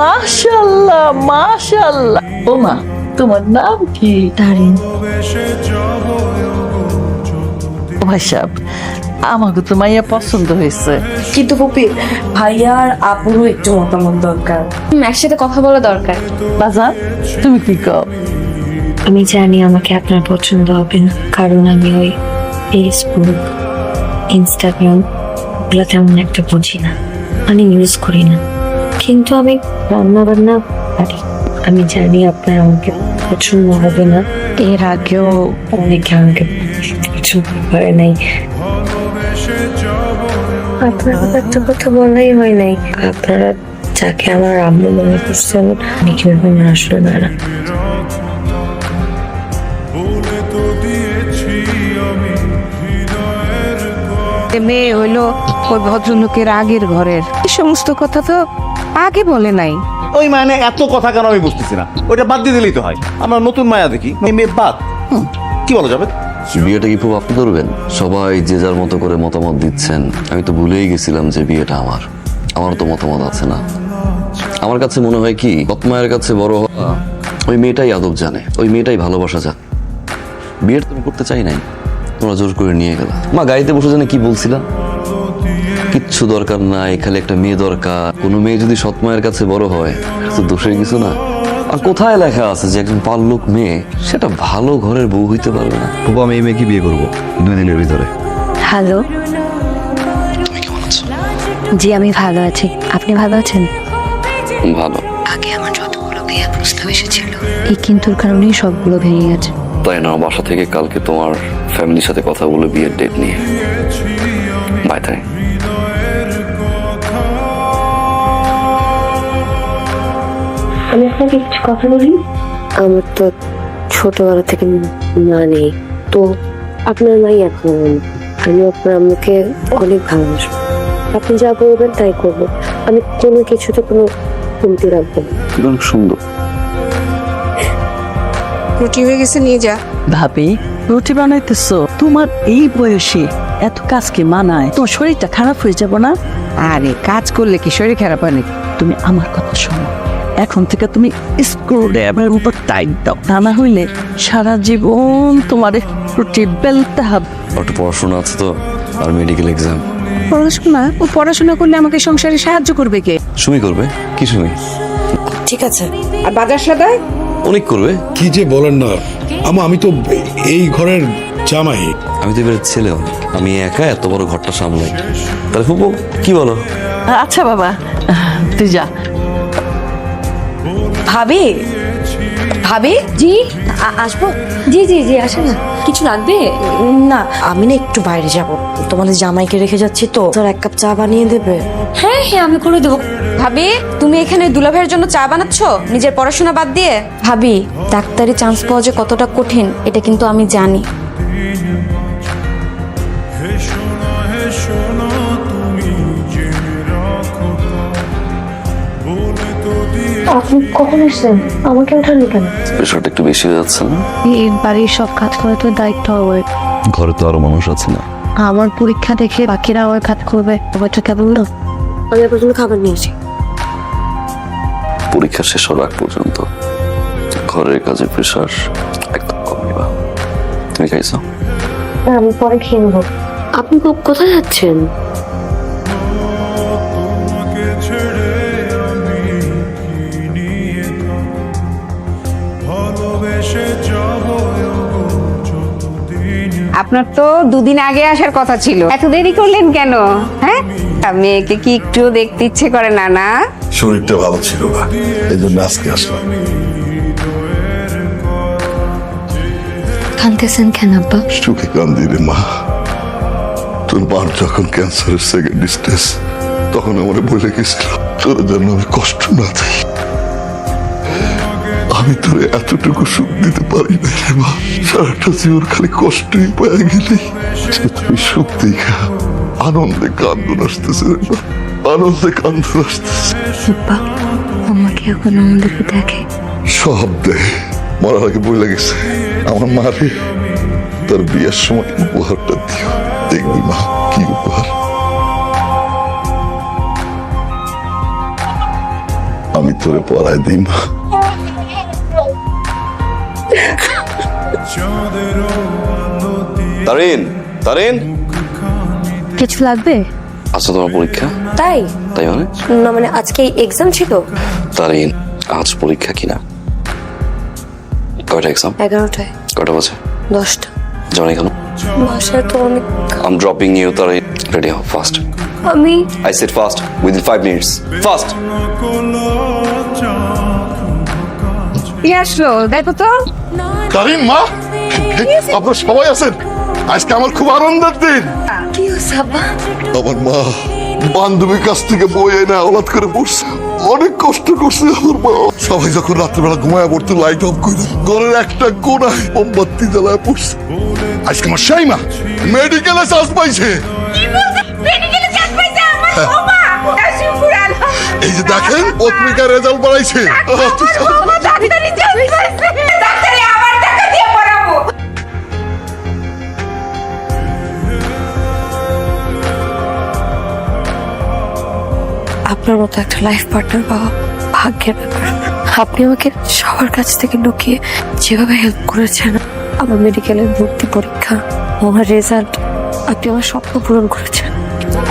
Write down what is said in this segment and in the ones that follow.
মাশাআল্লাহ ও মা তোমার নাম কি? দারিন ভাই সাহেব আমাকে তো মাইয়া পছন্দ হয়েছে। কিন্তু পপি ভাইয়া আর আপুরও একটু মতামত দরকার। একসাথে কথা বলা দরকার। বাজা তুমি কি কও? আমি জানি আমাকে আপনার পছন্দ হবে না কারণ আমি ওই ফেসবুক ইনস্টাগ্রাম ওগুলো তেমন একটা বুঝি না মানে ইউজ করি না। কিন্তু আমি রান্না বান্না পারি। আমি জানি আপনার আমাকে পছন্দ হবে না। এর আগেও অনেকে আমাকে পছন্দ করে নাই। আপনার একটা কথা বলাই হয় নাই। আপনারা যাকে আমার আম্মু মনে করছেন, আমি কীভাবে আসলে না না মেয়ে হইল ওই ভদ্রলোকের আগের ঘরের। এই সমস্ত কথা তো আগে বলে নাই। ওই মানে এত কথা কেন আমি বুঝতেছি না? ওইটা বাদ দিয়ে দিলেই তো হয়। আমরা নতুন মায়া দেখি এই মেয়ে বাদ। কি বলা যাবে বিয়েটা কি খুব আপনি ধরবেন? সবাই যে যার মতো করে মতামত দিচ্ছেন আমি তো ভুলেই গেছিলাম যে বিয়েটা আমার। আমার তো মতামত আছে না। আমার কাছে মনে হয় কি বতমায়ের কাছে বড় হওয়া ওই মেয়েটাই আদব জানে ওই মেয়েটাই ভালোবাসা জানে। বিয়েটা তুমি করতে চাই নাই। তোমরা জোর করে নিয়ে গেলা। মা গাড়িতে বসে জানে কি বলছিলাম কিচ্ছু দরকার নাই খালি একটা মেয়ে দরকার। কোনো মেয়ে যদি সৎমায়ের কাছে বড় হয় তো দোষের কিছু না। আর কোথায় লেখা আছে যে একজন পাল্লুক মেয়ে সেটা ভালো ঘরের বউ হইতে পারবে না। বাবু আমি এই মেয়েকে বিয়ে করব দুই দিনের ভিতরে। হ্যালো? জি আমি ভালো আছি। আপনি ভালো আছেন? ভালো। আগে আমার যতগুলো বিয়ে প্রস্তাব এসেছিল এই কিন্তুর কারণেই সবগুলো ভেঙে গেছে। তাই না বাসা থেকে কালকে তোমার ফ্যামিলির সাথে কথা বলে বিয়ের ডেট নিয়ে। বাই তাই। আমি আপনাকে কিছু কথা বলি? আমার তো ছোটবেলা থেকে মা নেই। তো আপনার মাই এখন আমি আপনার আম্মুকে অনেক ভালোবাসবো। আপনি যা বলবেন তাই করব। আমি কোনো কিছুতে কোনো কমতি রাখব না। অনেক সুন্দর। রুটি হয়ে গেছে নিয়ে যা। ভাবি রুটি বানাইতেছো। তোমার এই বয়সে এত কাজ কি মানায়? তোমার শরীরটা খারাপ হয়ে যাব না? আরে কাজ করলে কি শরীর খারাপ হয় নাকি? তুমি আমার কথা শোনো। এখন থেকে তুমি স্ক্রু ড্রাইভারের উপর টাইট দাও। তা না হইলে সারা জীবন তোমার রুটি বেলতে হবে। একটু পড়াশোনা আছে তো আর মেডিকেল এক্সাম পড়াশোনা? ও পড়াশোনা করলে আমাকে সংসারে সাহায্য করবে কে? সুমি করবে কি সুমি? ঠিক আছে। আর বাজার সদায় অনেক করবে। কি যে বলেন না আমা আমি তো এই ঘরের জামাই। আমি তো এবারে ছেলেও আমি একা এত বড় ঘরটা সামলাই। তাহলে ফুপু কি বলো? আচ্ছা বাবা তুই যা। ভাবি? ভাবি? জি? আসব? জি জি জি আসে না। কিছু লাগবে? না আমি না একটু বাইরে যাব। তোমাদের জামাইকে রেখে যাচ্ছি তো। তোর এক কাপ চা বানিয়ে দেবে? হ্যাঁ হ্যাঁ আমি করে দেবো। ভাবি তুমি এখানে দুলাভাইয়ের জন্য চা বানাচ্ছ? নিজের পড়াশোনা বাদ দিয়ে? ভাবি ডাক্তারি চান্স পাওয়া যে কতটা কঠিন এটা কিন্তু আমি জানি। আপনি কখন এসছেন আমাকে ওঠানি কেন? প্রেশারটা একটু বেশি হয়ে যাচ্ছে না? এই বাড়ির সব কাজ করে তো দায়িত্ব হবে ঘরে তো আরও মানুষ আছে না। আমার পরীক্ষা দেখে বাকিরা আমার কাজ করবে। ব্যাপারটা কেমন না আমি আপনার জন্য খাবার নিয়েছি পরীক্ষা শেষ হওয়ার আগ পর্যন্ত ঘরের কাজে প্রেশার একদম কম নিবা তুমি খাইছো? আমি পরে খেয়ে নেব। আপনি কোথায় যাচ্ছেন? আপনার তো দুদিন আগে আসার কথা ছিল। এত দেরি করলেন কেন? হ্যাঁ? মেয়েকে কি একটু দেখতে ইচ্ছে করে না না? শরীরটা ভালো ছিল না। এই জন্য আজকে আসলাম। কানতেছেন কেন আব্বা? সুখে কান্দি রে মা। তোর মার যখন ক্যান্সারের সেকেন্ড স্টেজ তখন আমার বলে গেছিল তোর জন্য আমি কষ্ট না দিই। আমি তোর এতটুকু সুখ দিতে পারি না রে মা। সারাটা জীবন খালি কষ্টই পাওয়া গেলি। তুমি সুখ দেখা আনন্দে কান্দন আসতেছে রে মা। আনন্দে কান্দন আসতেছে। আমাকে এখন আমাদেরকে দেখে। সব দেয় মরার আগে বলে গেছে আমার মারে তার বিয়ের সময় উপহারটা দিও। দেখবি মা কি উপহার। আমি তোরে পড়ায় দিই মা। তারিন তারিন? কিছু লাগবে? আচ্ছা তোমার পরীক্ষা? তাই? তাই মানে? না মানে আজকে এক্সাম ছিল? তারিন আজ পরীক্ষা কিনা? কয়টা এক্সাম এগারোটায়। কয়টা বাজে? দশটা। জানি কেন বাসায় তো অনেক আম ড্রপিং ইউ তারিন। রেডি হও ফাস্ট আমি I said fast, within five minutes. Fast! কি আসলো? দেখো তো। কারিম মা আপনারা সবাই আছেন। আজকে আমার খুব আনন্দের দিন। কি আমার মা বান্ধবীর কাছ থেকে বই এনে আওলাদ করে পড়ছে। অনেক কষ্ট করছে আমার মা। সবাই যখন রাত্রিবেলা ঘুমায় পড়তো লাইট অফ করে ঘরের একটা কোনায় মোমবাতি জ্বালায় পড়ছে। আজকে আমার সাইমা মেডিকেলে চান্স পাইছে। এই যে দেখেন পত্রিকা রেজাল্ট বাড়াইছে। আপনার মতো একটা লাইফ পার্টনার পাওয়া ভাগ্যের ব্যাপার আপনি আমাকে সবার কাছ থেকে লুকিয়ে যেভাবে হেল্প করেছেন, আমার মেডিকেলের ভর্তি পরীক্ষা, আমার রেজাল্ট আপনি আমার স্বপ্ন পূরণ করেছেন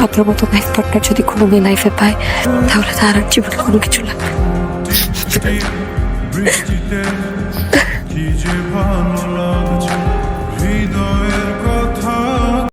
আপনার মতো লাইফ পার্টনার যদি কোনো মেয়ে লাইফে পায়, তাহলে তার আর জীবনে কোনো কিছু লাগবে।